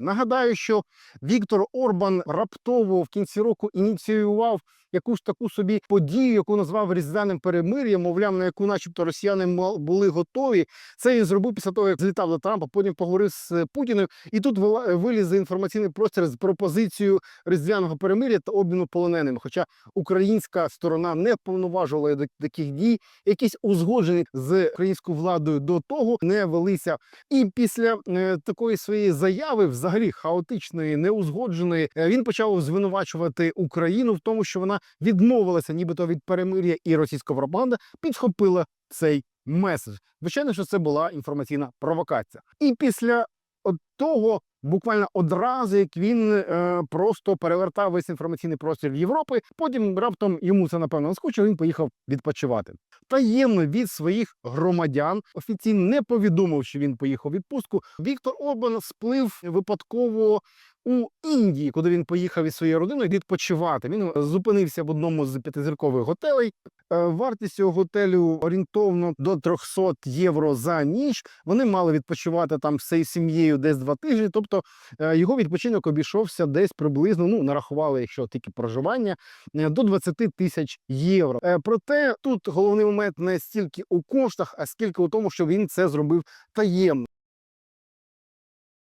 Нагадаю, що Віктор Орбан раптово в кінці року ініціював якусь таку собі подію, яку назвав різдвяним перемир'ям, мовляв, на яку, начебто, росіяни були готові. Це він зробив після того, як злітав до Трампа, потім поговорив з е, Путіним, і тут вила- виліз інформаційний простір з пропозицією різдвяного перемир'я та обміну полоненими. Хоча українська сторона не повноважувала таких дій, якісь узгоджені з українською владою до того не велися. І після е, такої своєї заяви, взагалі хаотичної, неузгодженої, е, він почав звинувачувати Україну в тому, що вона відмовилася, нібито від перемир'я, і російська пропаганда підхопила цей меседж. Звичайно, що це була інформаційна провокація. І після от того, буквально одразу, як він е, просто перевертав весь інформаційний простір Європи, потім раптом йому це напевно наскучило, він поїхав відпочивати. Таємно від своїх громадян офіційно не повідомив, що він поїхав відпустку. Віктор Орбан сплив випадково у Індії, куди він поїхав із своєю родиною відпочивати. Він зупинився в одному з п'ятизіркових готелей. Е, Вартість цього готелю орієнтовно до 300 євро за ніч. Вони мали відпочивати там всією сім'єю десь два тижні. Тобто е, його відпочинок обійшовся десь приблизно, ну нарахували, якщо тільки проживання, е, до 20 тисяч євро. Е, Проте тут головний момент не стільки у коштах, а скільки у тому, що він це зробив таємно.